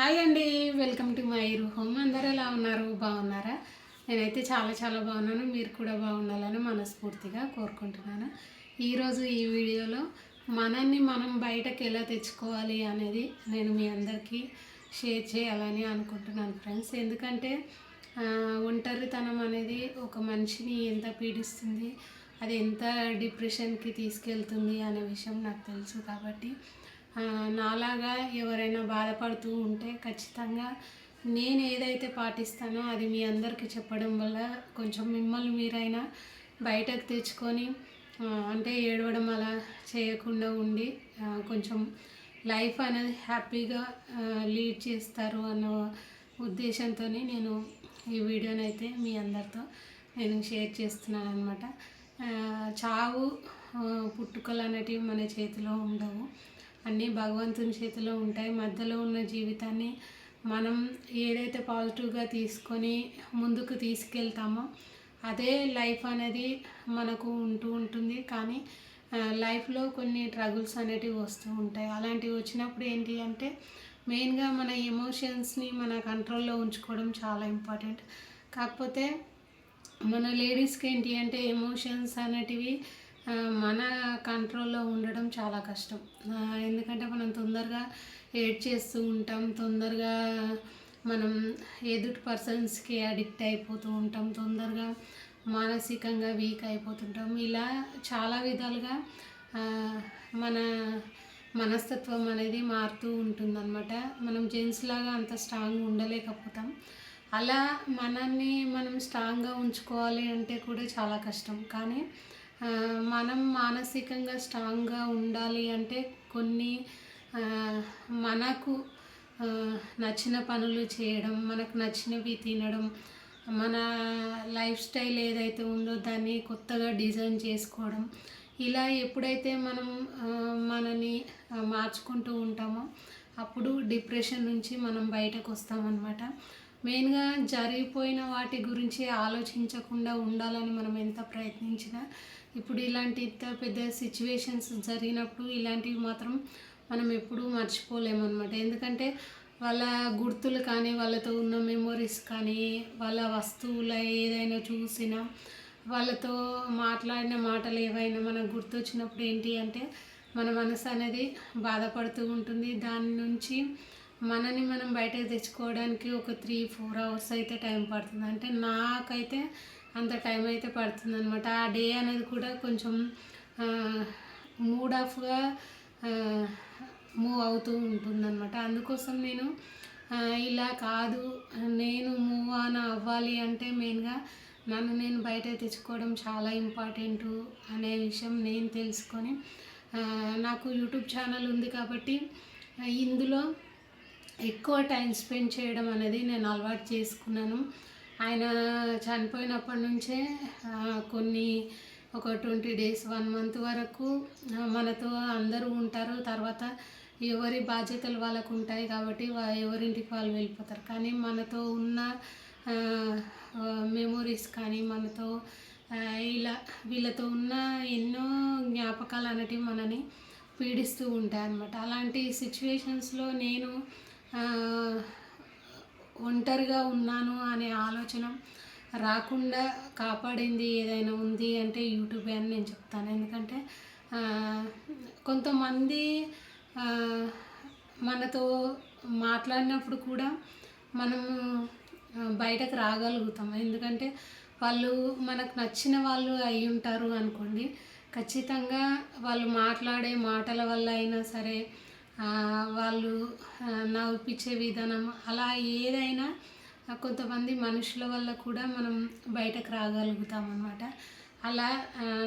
Hi అండి welcome to my home అందరూ ఎలా ఉన్నారు? బాగున్నారా? నేనైతే చాలా చాలా బాగున్నాను. మీరు కూడా బాగుండాలని మనస్ఫూర్తిగా కోరుకుంటున్నాను. ఈరోజు ఈ వీడియోలో మనల్ని మనం బయటకు ఎలా తెచ్చుకోవాలి అనేది నేను మీ అందరికీ షేర్ చేయాలని అనుకుంటున్నాను ఫ్రెండ్స్. ఎందుకంటే ఒంటరితనం అనేది ఒక మనిషిని ఎంత పీడిస్తుంది అది ఎంత డిప్రెషన్కి తీసుకెళ్తుంది అనే విషయం నాకు తెలుసు కాబట్టి నాలాగా ఎవరైనా బాధపడుతూ ఉంటే ఖచ్చితంగా నేను ఏదైతే పాటిస్తానో అది మీ అందరికీ చెప్పడం వల్ల కొంచెం మిమ్మల్ని మీరైనా బయటకు తెచ్చుకొని అంటే ఏడవడం అలా చేయకుండా ఉండి కొంచెం లైఫ్ అనేది హ్యాపీగా లీడ్ చేస్తారు అన్న ఉద్దేశంతో నేను ఈ వీడియోని అయితే మీ అందరితో నేను షేర్ చేస్తున్నాను అనమాట చావు పుట్టుకలు అనేటివి మన చేతిలో ఉండవు. అన్నీ భగవంతుని చేతిలో ఉంటాయి. మధ్యలో ఉన్న జీవితాన్ని మనం ఏదైతే పాజిటివ్గా తీసుకొని ముందుకు తీసుకెళ్తామో అదే లైఫ్ అనేది మనకు ఉంటూ ఉంటుంది. కానీ లైఫ్లో కొన్ని ట్రగుల్స్ అనేటివి వస్తూ ఉంటాయి. అలాంటివి వచ్చినప్పుడు ఏంటి అంటే మెయిన్గా మన ఎమోషన్స్ని మన కంట్రోల్లో ఉంచుకోవడం చాలా ఇంపార్టెంట్. కాకపోతే మన లేడీస్కి ఏంటి అంటే ఎమోషన్స్ అనేటివి మన కంట్రోల్లో ఉండడం చాలా కష్టం. ఎందుకంటే మనం తొందరగా ఏడ్ చేస్తూ ఉంటాం తొందరగా మనం ఎదుటి పర్సన్స్కి అడిక్ట్ అయిపోతూ ఉంటాం తొందరగా మానసికంగా వీక్ అయిపోతుంటాం. ఇలా చాలా విధాలుగా మన మనస్తత్వం అనేది మారుతూ ఉంటుందన్నమాట. మనం జెంట్స్ లాగా అంత స్ట్రాంగ్ ఉండలేకపోతాం. అలా మనల్ని మనం స్ట్రాంగ్గా ఉంచుకోవాలి అంటే కూడా చాలా కష్టం. కానీ మనం మానసికంగా స్ట్రాంగ్గా ఉండాలి అంటే కొన్ని మనకు నచ్చిన పనులు చేయడం మనకు నచ్చినవి తినడం మన లైఫ్ స్టైల్ ఏదైతే ఉందో దాన్ని కొత్తగా డిజైన్ చేసుకోవడం ఇలా ఎప్పుడైతే మనం మనని మార్చుకుంటూ ఉంటామో అప్పుడు డిప్రెషన్ నుంచి మనం బయటకు వస్తామన్నమాట. మెయిన్గా జరిగిపోయిన వాటి గురించి ఆలోచించకుండా ఉండాలని మనం ఎంత ప్రయత్నించినా ఇప్పుడు ఇలాంటి ఇంత పెద్ద సిచ్యువేషన్స్ జరిగినప్పుడు ఇలాంటివి మాత్రం మనం ఎప్పుడూ మర్చిపోలేమన్నమాట. ఎందుకంటే వాళ్ళ గుర్తులు కానీ వాళ్ళతో ఉన్న మెమొరీస్ కానీ వాళ్ళ వస్తువుల ఏదైనా చూసినా వాళ్ళతో మాట్లాడిన మాటలు ఏవైనా మనకు గుర్తొచ్చినప్పుడు ఏంటి అంటే మన మనసు అనేది బాధపడుతూ ఉంటుంది. దాని నుంచి మనని మనం బయటకు తెచ్చుకోవడానికి ఒక త్రీ ఫోర్ అవర్స్ అయితే టైం పడుతుంది. అంటే నాకైతే అంత టైం అయితే పడుతుంది అనమాట ఆ డే అనేది కూడా కొంచెం మూడ్ ఆఫ్గా మూవ్ అవుతూ ఉంటుందన్నమాట. అందుకోసం నేను ఇలా కాదు నేను మూవ్ ఆన్ అవ్వాలి అంటే మెయిన్గా నన్ను నేను బయట తెచ్చుకోవడం చాలా ఇంపార్టెంట్ అనే విషయం నేను తెలుసుకొని నాకు యూట్యూబ్ ఛానల్ ఉంది కాబట్టి ఇందులో ఎక్కువ టైం స్పెండ్ చేయడం అనేది నేను అలవాటు చేసుకున్నాను. ఆయన చనిపోయినప్పటి నుంచే కొన్ని ఒక ట్వంటీ డేస్ వన్ మంత్ వరకు మనతో అందరూ ఉంటారు. తర్వాత ఎవరి బాధ్యతలు వాళ్ళకు ఉంటాయి కాబట్టి వా- ఎవరింటికి వాళ్ళు వెళ్ళిపోతారు. కానీ మనతో ఉన్న మెమొరీస్ కానీ మనతో ఇలా వీళ్ళతో ఉన్న ఎన్నో జ్ఞాపకాలు అనేటివి మనని పీడిస్తూ ఉంటాయి అన్నమాట అలాంటి సిచ్యువేషన్స్లో నేను ఒంటరిగా ఉన్నాను అనే ఆలోచన రాకుండా కాపాడింది ఏదైనా ఉంది అంటే యూట్యూబే అని నేను చెప్తాను. ఎందుకంటే కొంతమంది మనతో మాట్లాడినప్పుడు కూడా మనము బయటకు రాగలుగుతాం. ఎందుకంటే వాళ్ళు మనకు నచ్చిన వాళ్ళు అయి ఉంటారు అనుకోండి ఖచ్చితంగా వాళ్ళు మాట్లాడే మాటల వల్ల అయినా సరే వాళ్ళు ఆ, నవ్విపించే విధానం అలా ఏదైనా కొంతమంది మనుషుల వల్ల కూడా మనం బయటకు రాగలుగుతాం అనమాట అలా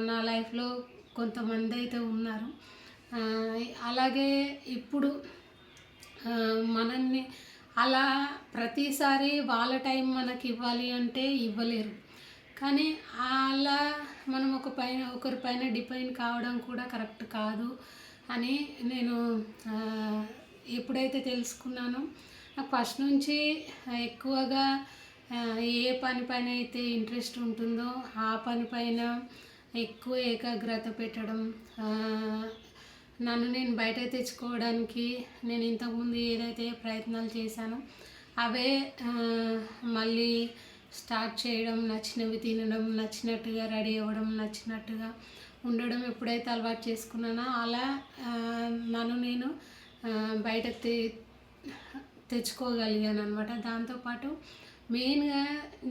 నా లైఫ్లో కొంతమంది అయితే ఉన్నారు. అలాగే ఇప్పుడు మనల్ని అలా ప్రతిసారి వాళ్ళ టైం మనకి ఇవ్వాలి అంటే ఇవ్వలేరు. కానీ అలా మనం ఒక పైన ఒకరి పైన డిపెండ్ కావడం కూడా కరెక్ట్ కాదు. అని నేను ఎప్పుడైతే తెలుసుకున్నానో నాకు ఫస్ట్ నుంచి ఎక్కువగా ఏ పనిపైన అయితే ఇంట్రెస్ట్ ఉంటుందో ఆ పనిపైన ఎక్కువ ఏకాగ్రత పెట్టడం నన్ను నేను బయట తెచ్చుకోవడానికి నేను ఇంతకుముందు ఏదైతే ప్రయత్నాలు చేశానో అవే మళ్ళీ స్టార్ట్ చేయడం నచ్చినవి తినడం నచ్చినట్టుగా రెడీ అవ్వడం నచ్చినట్టుగా ఉండడం ఎప్పుడైతే అలవాటు చేసుకున్నానో అలా నన్ను నేను బయట తె తెచ్చుకోగలిగాను అనమాట దాంతోపాటు మెయిన్గా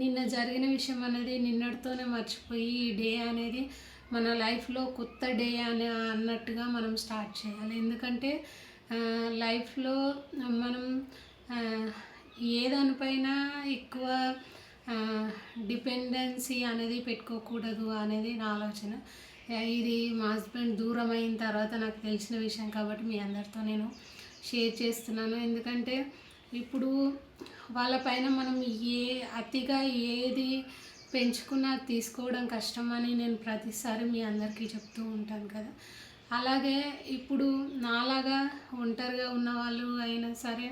నిన్న జరిగిన విషయం అనేది నిన్నటితోనే మర్చిపోయి ఈ డే అనేది మన లైఫ్లో కొత్త డే అని అన్నట్టుగా మనం స్టార్ట్ చేయాలి. ఎందుకంటే లైఫ్లో మనం ఏ దానిపైన ఎక్కువ డిపెండెన్సీ అనేది పెట్టుకోకూడదు అనేది నా ఆలోచన. ఇది మా హస్బెండ్ దూరం అయిన తర్వాత నాకు తెలిసిన విషయం కాబట్టి మీ అందరితో నేను షేర్ చేస్తున్నాను. ఎందుకంటే ఇప్పుడు వాళ్ళపైన మనం ఏ అతిగా ఏది పెంచుకున్నా తీసుకోవడం కష్టం అని నేను ప్రతిసారి మీ అందరికీ చెప్తూ ఉంటాను కదా. అలాగే ఇప్పుడు నాలాగా ఒంటరిగా ఉన్న వాళ్ళు అయినా సరే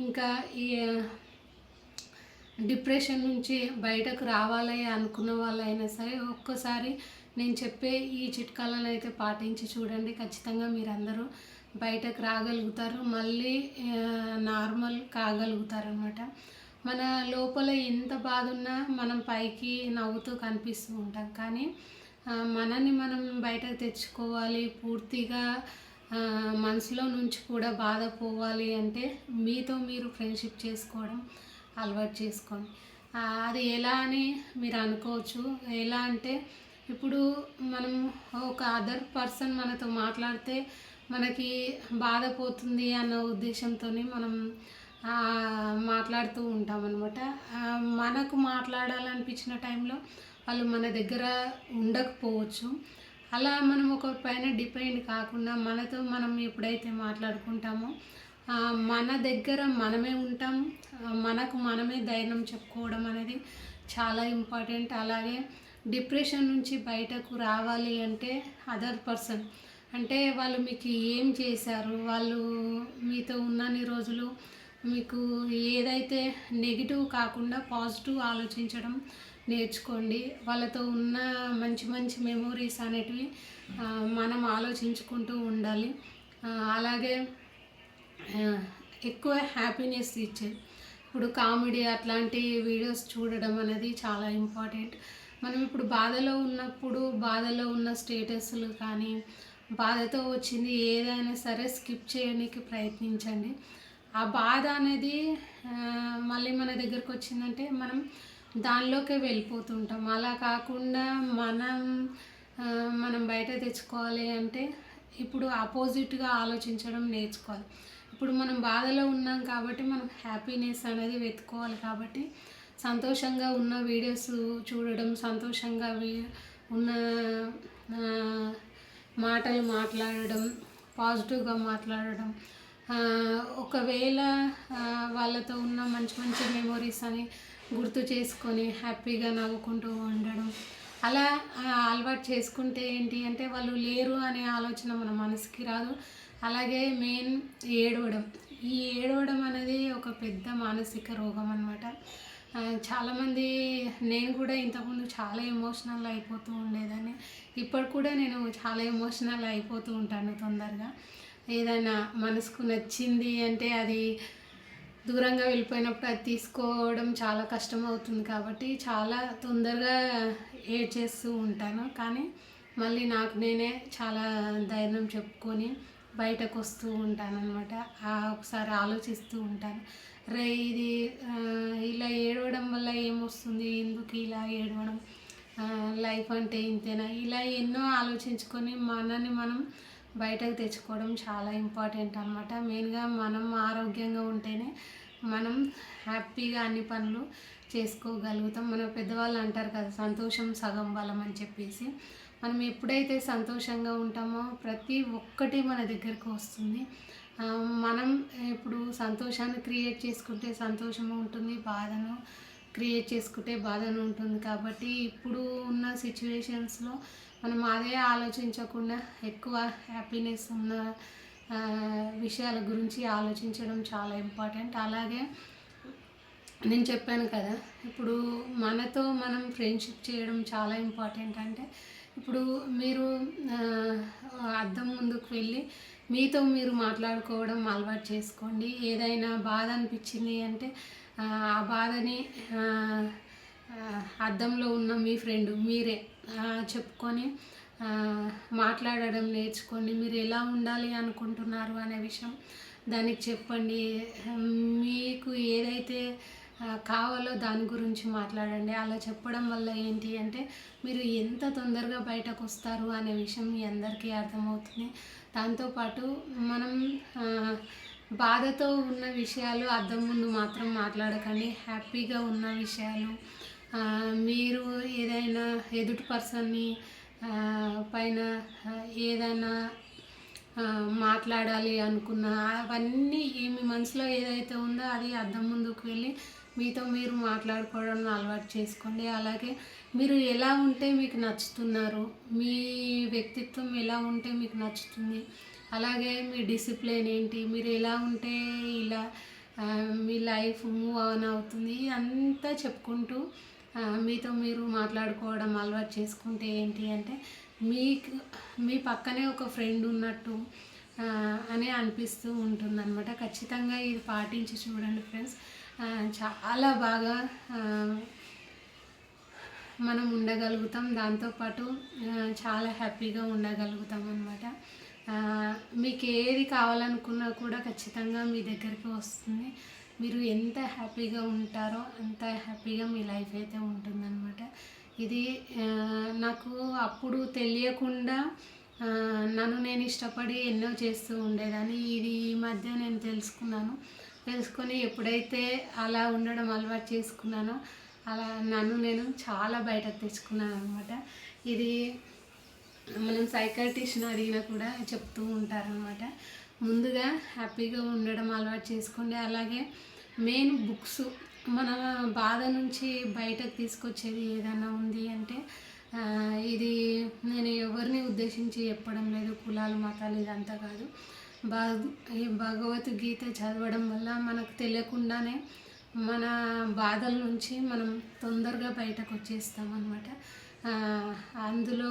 ఇంకా ఈ డిప్రెషన్ నుంచి బయటకు రావాలి అనుకున్న వాళ్ళైనా సరే ఒక్కసారి నేను చెప్పే ఈ చిట్కాలను అయితే పాటించి చూడండి. ఖచ్చితంగా మీరందరూ బయటకు రాగలుగుతారు. మళ్ళీ నార్మల్ కాగలుగుతారు అనమాట మన లోపల ఎంత బాధ ఉన్నా మనం పైకి నవ్వుతూ కనిపిస్తూ ఉంటాం. కానీ మనని మనల్ని మనం బయటకు తెచ్చుకోవాలి. పూర్తిగా మనసులో నుంచి కూడా బాధ పోవాలి అంటే మీతో మీరు ఫ్రెండ్షిప్ చేసుకోవడం అలవాటు చేసుకోండి. అది ఎలా అని మీరు అనుకోవచ్చు. ఎలా అంటే ఇప్పుడు మనం ఒక అదర్ పర్సన్ మనతో మాట్లాడితే మనకి బాధ పోతుంది అన్న ఉద్దేశంతో మనం మాట్లాడుతూ ఉంటాం అనమాట మనకు మాట్లాడాలనిపించిన టైంలో వాళ్ళు మన దగ్గర ఉండకపోవచ్చు. అలా మనం ఒకరి పైన డిపెండ్ కాకుండా మనతో మనం ఎప్పుడైతే మాట్లాడుకుంటామో మన దగ్గర మనమే ఉంటాం. మనకు మనమే ధైర్యం చెప్పుకోవడం అనేది చాలా ఇంపార్టెంట్ అలాగే డిప్రెషన్ నుంచి బయటకు రావాలి అంటే అదర్ పర్సన్. అంటే వాళ్ళు మీకు ఏం చేశారు? వాళ్ళు మీతో ఉన్నన్ని రోజులు మీకు ఏదైతే నెగిటివ్ కాకుండా పాజిటివ్ ఆలోచించడం నేర్చుకోండి. వాళ్ళతో ఉన్న మంచి మంచి మెమోరీస్ అనేటివి మనం ఆలోచించుకుంటూ ఉండాలి. అలాగే ఎక్కువ హ్యాపీనెస్ ఇచ్చేది ఇప్పుడు కామెడీ అట్లాంటి వీడియోస్ చూడడం అనేది చాలా ఇంపార్టెంట్. మనం ఇప్పుడు బాధలో ఉన్నప్పుడు బాధలో ఉన్న స్టేటస్లు కానీ బాధతో వచ్చింది ఏదైనా సరే స్కిప్ చేయడానికి ప్రయత్నించండి. ఆ బాధ అనేది మళ్ళీ మన దగ్గరకు వచ్చిందంటే మనం దానిలోకే వెళ్ళిపోతుంటాం. అలా కాకుండా మనం మనం బయట తెచ్చుకోవాలి అంటే ఇప్పుడు ఆపోజిట్గా ఆలోచించడం నేర్చుకోవాలి. ఇప్పుడు మనం బాధలో ఉన్నాం కాబట్టి మనం హ్యాపీనెస్ అనేది వెతుక్కోవాలి కాబట్టి సంతోషంగా ఉన్న వీడియోస్ చూడడం సంతోషంగా ఉన్న మాటలు మాట్లాడడం పాజిటివ్గా మాట్లాడడం ఒకవేళ వాళ్ళతో ఉన్న మంచి మంచి మెమొరీస్ అని గుర్తు చేసుకొని హ్యాపీగా నవ్వుకుంటూ ఉండడం. అలా అలవాటు చేసుకుంటే ఏంటి అంటే వాళ్ళు లేరు అనే ఆలోచన మన మనసుకి రాదు. అలాగే మెయిన్ ఏడవడం. ఈ ఏడవడం అనేది ఒక పెద్ద మానసిక రోగం అనమాట చాలామంది నేను కూడా ఇంతకుముందు చాలా ఎమోషనల్ అయిపోతూ ఉండేదాన్ని. ఇప్పుడు కూడా నేను చాలా ఎమోషనల్ అయిపోతూ ఉంటాను తొందరగా. ఏదైనా మనసుకు నచ్చింది అంటే అది దూరంగా వెళ్ళిపోయినప్పుడు అది తీసుకోవడం చాలా కష్టం అవుతుంది కాబట్టి చాలా తొందరగా ఏడ్ చేస్తూ ఉంటాను. కానీ మళ్ళీ నాకు నేనే చాలా ధైర్యం చెప్పుకొని బయటకు వస్తూ ఉంటాను అనమాట ఒకసారి ఆలోచిస్తూ ఉంటాను. రే ఇది ఇలా ఏడవడం వల్ల ఏమొస్తుంది? ఎందుకు ఇలా ఏడవడం? లైఫ్ అంటే ఇంతేనా? ఇలా ఎన్నో ఆలోచించుకొని మనని మనం బయటకు తెచ్చుకోవడం చాలా ఇంపార్టెంట్ అనమాట మెయిన్గా మనం ఆరోగ్యంగా ఉంటేనే మనం హ్యాపీగా అన్ని పనులు చేసుకోగలుగుతాం. మన పెద్దవాళ్ళు అంటారు కదా సంతోషం సగం బలం అని చెప్పేసి. మనం ఎప్పుడైతే సంతోషంగా ఉంటామో ప్రతి ఒక్కటి మన దగ్గరకు వస్తుంది. మనం ఇప్పుడు సంతోషాన్ని క్రియేట్ చేసుకుంటే సంతోషం ఉంటుంది బాధను క్రియేట్ చేసుకుంటే బాధను ఉంటుంది. కాబట్టి ఇప్పుడు ఉన్న సిచ్యువేషన్స్లో మనం అదే ఆలోచించకుండా ఎక్కువ హ్యాపీనెస్ ఉన్న విషయాల గురించి ఆలోచించడం చాలా ఇంపార్టెంట్ అలాగే నేను చెప్పాను కదా ఇప్పుడు మనతో మనం ఫ్రెండ్షిప్ చేయడం చాలా ఇంపార్టెంట్ అంటే ఇప్పుడు మీరు అద్దం ముందుకు వెళ్ళి మీతో మీరు మాట్లాడుకోవడం అలవాటు చేసుకోండి. ఏదైనా బాధ అనిపించింది అంటే ఆ బాధని అద్దంలో ఉన్న మీ ఫ్రెండ్ మీరే చెప్పుకొని మాట్లాడడం నేర్చుకోండి. మీరు ఎలా ఉండాలి అనుకుంటున్నారు అనే విషయం దానికి చెప్పండి. మీకు ఏదైతే కావాలో దాని గురించి మాట్లాడండి. అలా చెప్పడం వల్ల ఏంటి అంటే మీరు ఎంత తొందరగా బయటకు వస్తారు అనే విషయం మీ అందరికీ అర్థమవుతుంది. దాంతోపాటు మనం బాధతో ఉన్న విషయాలు అద్దం ముందు మాత్రం మాట్లాడకండి. హ్యాపీగా ఉన్న విషయాలు మీరు ఏదైనా ఎదుటి పర్సన్ని పైన ఏదైనా మాట్లాడాలి అనుకున్న అవన్నీ ఏమి మీ మనసులో ఏదైతే ఉందో అది అద్దం ముందుకు వెళ్ళి మీతో మీరు మాట్లాడుకోవడం అలవాటు చేసుకోండి. అలాగే మీరు ఎలా ఉంటే మీకు నచ్చుతున్నారు మీ వ్యక్తిత్వం ఎలా ఉంటే మీకు నచ్చుతుంది అలాగే మీ డిసిప్లిన్ ఏంటి మీరు ఎలా ఉంటే ఇలా మీ లైఫ్ మూవ్ ఆన్ అవుతుంది అంతా చెప్పుకుంటూ మీతో మీరు మాట్లాడుకోవడం అలవాటు చేసుకుంటే ఏంటి అంటే మీకు మీ పక్కనే ఒక ఫ్రెండ్ ఉన్నట్టు అని అనిపిస్తూ ఉంటుంది అనమాట ఖచ్చితంగా ఇది పాటించి చూడండి ఫ్రెండ్స్. చాలా బాగా మనం ఉండగలుగుతాం. దాంతోపాటు చాలా హ్యాపీగా ఉండగలుగుతాం అనమాట మీకు ఏది కావాలనుకున్నా కూడా ఖచ్చితంగా మీ దగ్గరికి వస్తుంది. మీరు ఎంత హ్యాపీగా ఉంటారో అంత హ్యాపీగా మీ లైఫ్ అయితే ఉంటుందన్నమాట. ఇది నాకు అప్పుడు తెలియకుండా నన్ను నేను ఇష్టపడి ఎన్నో చేస్తూ ఉండేదాన్ని. ఇది ఈ మధ్య నేను తెలుసుకున్నాను. తెలుసుకొని ఎప్పుడైతే అలా ఉండడం అలవాటు చేసుకున్నానో అలా నన్ను నేను చాలా బయటకు తెచ్చుకున్నాను అనమాట ఇది మనం సైకాట్రిస్ట్ని అడిగినా కూడా చెప్తూ ఉంటారనమాట ముందుగా హ్యాపీగా ఉండడం అలవాటు చేసుకోండి. అలాగే మెయిన్ బుక్స్ మన బాధ నుంచి బయటకు తీసుకొచ్చేది ఏదైనా ఉంది అంటే ఇది నేను ఎవరిని ఉద్దేశించి చెప్పడం లేదు కులాలు మతాలు ఇదంతా కాదు. భగ ఈ భగవద్గీత చదవడం వల్ల మనకు తెలియకుండానే మన బాధల నుంచి మనం తొందరగా బయటకు వచ్చేస్తాం అనమాట అందులో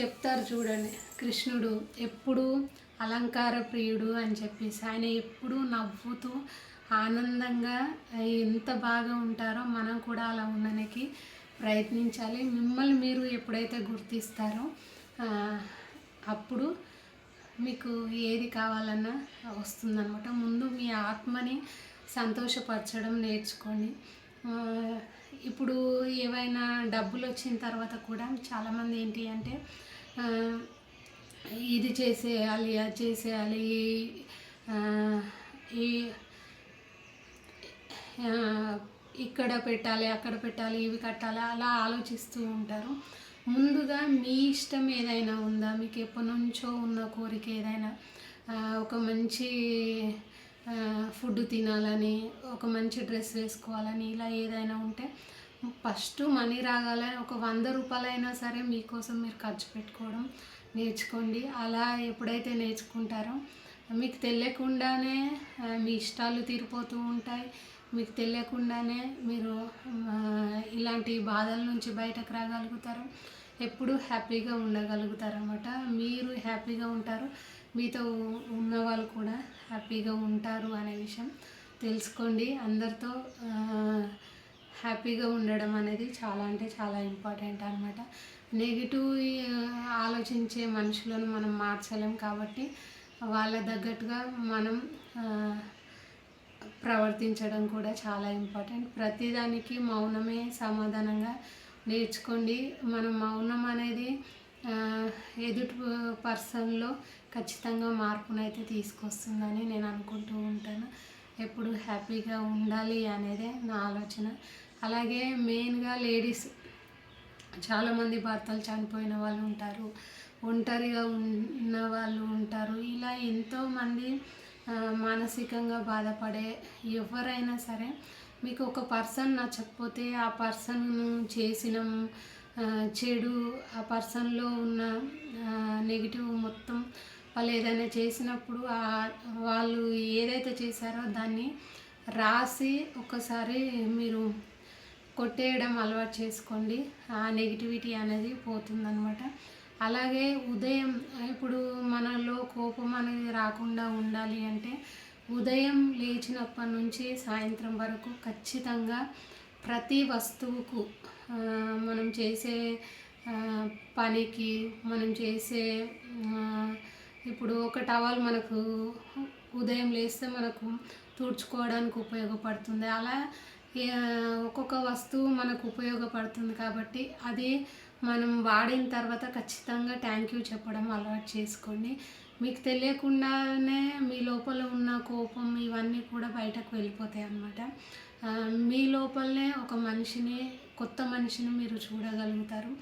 చెప్తారు చూడండి కృష్ణుడు ఎప్పుడు అలంకార ప్రియుడు అని చెప్పేసి ఆయన ఎప్పుడు నవ్వుతూ ఆనందంగా ఎంత బాగా ఉంటారో మనం కూడా అలా ఉండడానికి ప్రయత్నించాలి. మిమ్మల్ని మీరు ఎప్పుడైతే గుర్తిస్తారో అప్పుడు మీకు ఏది కావాలన్నా వస్తుందన్నమాట. ముందు మీ ఆత్మని సంతోషపరచడం నేర్చుకోండి. ఇప్పుడు ఏవైనా డబ్బులు వచ్చిన తర్వాత కూడా చాలామంది ఏంటి అంటే ఇది చేసేయాలి అది చేసేయాలి ఈ ఇక్కడ పెట్టాలి అక్కడ పెట్టాలి ఇవి కట్టాలి అలా ఆలోచిస్తూ ఉంటారు. ముందుగా మీ ఇష్టం ఏదైనా ఉందా? మీకు ఎప్పటి నుంచో ఉన్న కోరిక ఏదైనా ఒక మంచి ఫుడ్ తినాలని ఒక మంచి డ్రెస్ వేసుకోవాలని ఇలా ఏదైనా ఉంటే ఫస్ట్ మనీ రాగాలని ఒక వంద రూపాయలైనా సరే మీకోసం మీరు ఖర్చు పెట్టుకోవడం నేర్చుకోండి. అలా ఎప్పుడైతే నేర్చుకుంటారో మీకు తెలియకుండానే మీ ఇష్టాలు తీరిపోతూ ఉంటాయి. మీకు తెలియకుండానే మీరు ఇలాంటి బాధల నుంచి బయటకు రాగలుగుతారు. ఎప్పుడు హ్యాపీగా ఉండగలుగుతారు అనమాట మీరు హ్యాపీగా ఉంటారు. మీతో ఉన్న వాళ్ళు కూడా హ్యాపీగా ఉంటారు అనే విషయం తెలుసుకోండి. అందరితో హ్యాపీగా ఉండడం అనేది చాలా అంటే చాలా ఇంపార్టెంట్ అనమాట నెగిటివ్ ఆలోచించే మనుషులను మనం మార్చలేం కాబట్టి వాళ్ళ తగ్గట్టుగా మనం ప్రవర్తించడం కూడా చాలా ఇంపార్టెంట్. ప్రతిదానికి మౌనమే సమాధానంగా నేర్చుకోండి. మనం మౌనం అనేది ఎదుటి పర్సన్లో ఖచ్చితంగా మార్పునైతే తీసుకొస్తుందని నేను అనుకుంటూ ఉంటాను. ఎప్పుడు హ్యాపీగా ఉండాలి అనేదే నా ఆలోచన. అలాగే మెయిన్గా లేడీస్ చాలామంది భర్తలు చనిపోయిన వాళ్ళు ఉంటారు ఒంటరిగా ఉన్న వాళ్ళు ఉంటారు. ఇలా ఎంతోమంది మానసికంగా బాధపడే ఎవరైనా సరే మీకు ఒక పర్సన్ నచ్చకపోతే ఆ పర్సన్ చేసిన చెడు ఆ పర్సన్లో ఉన్న నెగిటివ్ మొత్తం వాళ్ళు ఏదైనా చేసినప్పుడు వాళ్ళు ఏదైతే చేశారో దాన్ని రాసి ఒకసారి మీరు కొట్టేయడం అలవాటు చేసుకోండి. ఆ నెగిటివిటీ అనేది పోతుందన్నమాట. అలాగే ఉదయం ఇప్పుడు మనలో కోపం అనేది రాకుండా ఉండాలి అంటే ఉదయం లేచినప్పటి నుంచి సాయంత్రం వరకు ఖచ్చితంగా ప్రతి వస్తువుకు మనం చేసే పనికి మనం చేసే ఇప్పుడు ఒక టవల్ మనకు ఉదయం లేస్తే మనకు తుడుచుకోవడానికి ఉపయోగపడుతుంది. అలా ఒక్కొక్క వస్తువు మనకు ఉపయోగపడుతుంది కాబట్టి అది మనం వాడిన తర్వాత ఖచ్చితంగా థ్యాంక్ యూ చెప్పడం అలవాటు చేసుకోండి. మీకు తెలియకుండానే మీ లోపల ఉన్న కోపం ఇవన్నీ కూడా బయటకు వెళ్ళిపోతాయి అన్నమాట. మీ లోపలనే ఒక మనిషిని కొత్త మనిషిని మీరు చూడగలుగుతారు.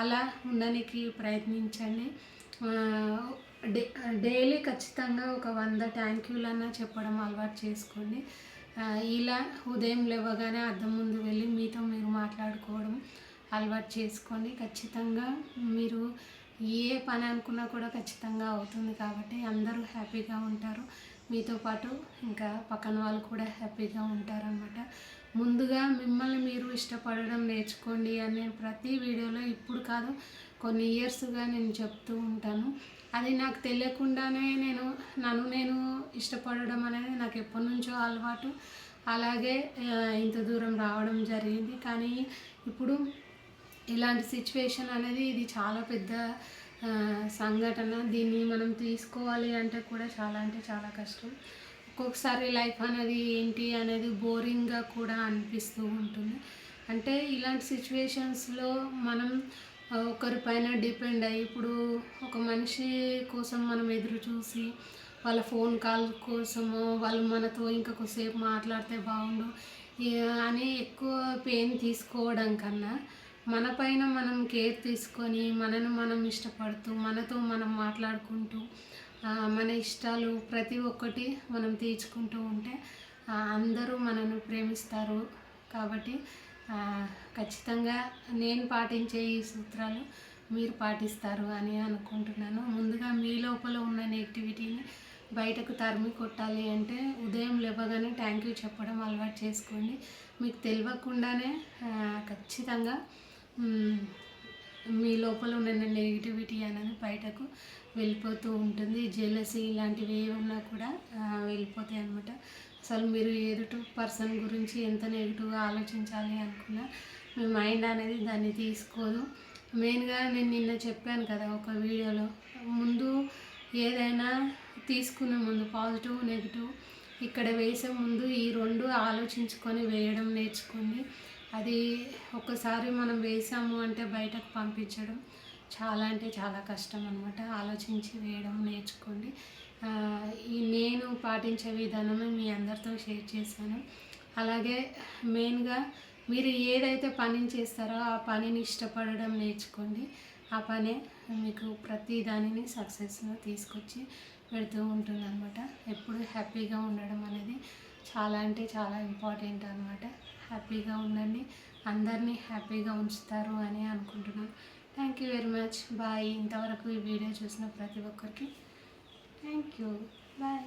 అలా ఉండడానికి ప్రయత్నించండి. డే డైలీ ఖచ్చితంగా ఒక వంద థ్యాంక్ యూలన్నా చెప్పడం అలవాటు చేసుకోండి. ఇలా ఉదయం లేవగానే అద్దం ముందు వెళ్ళి మీతో మీరు మాట్లాడుకోవడం అలవాటు చేసుకోండి ఖచ్చితంగా మీరు ఏ పని అనుకున్నా కూడా ఖచ్చితంగా అవుతుంది కాబట్టి అందరూ హ్యాపీగా ఉంటారు. మీతో పాటు ఇంకా పక్కన వాళ్ళు కూడా హ్యాపీగా ఉంటారనమాట ముందుగా మిమ్మల్ని మీరు ఇష్టపడడం నేర్చుకోండి అని నేను ప్రతి వీడియోలో ఇప్పుడు కాదు కొన్ని ఇయర్స్గా నేను చెప్తూ ఉంటాను. అది నాకు తెలియకుండానే నేను నన్ను నేను ఇష్టపడడం అనేది నాకు ఎప్పటి నుంచో అలవాటు. అలాగే ఇంత దూరం రావడం జరిగింది. కానీ ఇప్పుడు ఇలాంటి సిచ్యువేషన్ అనేది ఇది చాలా పెద్ద సంఘటన. దీన్ని మనం తీసుకోవాలి అంటే కూడా చాలా అంటే చాలా కష్టం. ఒక్కొక్కసారి లైఫ్ అనేది ఏంటి అనేది బోరింగ్గా కూడా అనిపిస్తూ ఉంటుంది. అంటే ఇలాంటి సిచ్యువేషన్స్లో మనం ఒకరిపైన డిపెండ్ అయ్యి ఇప్పుడు ఒక మనిషి కోసం మనం ఎదురు చూసి వాళ్ళ ఫోన్ కాల్ కోసమో వాళ్ళు మనతో ఇంకా కొద్దిసేపు మాట్లాడితే బాగుండు అని ఎక్కువ పెయిన్ తీసుకోవడం కన్నా మన పైన మనం కేర్ తీసుకొని మనను మనం ఇష్టపడుతూ మనతో మనం మాట్లాడుకుంటూ మన ఇష్టాలు ప్రతి ఒక్కటి మనం తీర్చుకుంటూ ఉంటే అందరూ మనను ప్రేమిస్తారు. కాబట్టి ఖచ్చితంగా నేను పాటించే ఈ సూత్రాలు మీరు పాటిస్తారు అని అనుకుంటున్నాను. ముందుగా మీ లోపల ఉన్న నెగిటివిటీని బయటకు తరిమి కొట్టాలి అంటే ఉదయం లేవగానే థ్యాంక్ యూ చెప్పడం అలవాటు చేసుకోండి. మీకు తెలియకుండానే ఖచ్చితంగా మీ లోపల ఉన్న నెగిటివిటీ అనేది బయటకు వెళ్ళిపోతూ ఉంటుంది. జెలసీ ఇలాంటివి ఏ ఉన్నా కూడా వెళ్ళిపోతాయి అన్నమాట. అసలు మీరు ఎదుటి పర్సన్ గురించి ఎంత నెగిటివ్గా ఆలోచించాలి అనుకున్నా మీ మైండ్ అనేది దాన్ని తీసుకోదు. మెయిన్గా నేను నిన్న చెప్పాను కదా ఒక వీడియోలో ముందు ఏదైనా తీసుకునే ముందు పాజిటివ్ నెగిటివ్ ఇక్కడ వేసే ముందు ఈ రెండు ఆలోచించుకొని వేయడం నేర్చుకోండి. అది ఒకసారి మనం వేసాము అంటే బయటకు పంపించడం చాలా అంటే చాలా కష్టం అనమాట ఆలోచించి వేయడం నేర్చుకోండి. ఈ నేను పాటించే విధానమే మీ అందరితో షేర్ చేశాను. అలాగే మెయిన్గా మీరు ఏదైతే పనిని చేస్తారో ఆ పనిని ఇష్టపడడం నేర్చుకోండి. ఆ పనే మీకు ప్రతి దానిని సక్సెస్లో తీసుకొచ్చి పెడుతూ ఉంటుంది అనమాట ఎప్పుడు హ్యాపీగా ఉండడం అనేది చాలా అంటే చాలా ఇంపార్టెంట్ అనమాట హ్యాపీగా ఉండండి. అందరినీ హ్యాపీగా ఉంచుతారు అని అనుకుంటున్నాను thank you very much bye ఇంతవరకు ఈ వీడియో చూసిన ప్రతి ఒక్కరికి. Thank you bye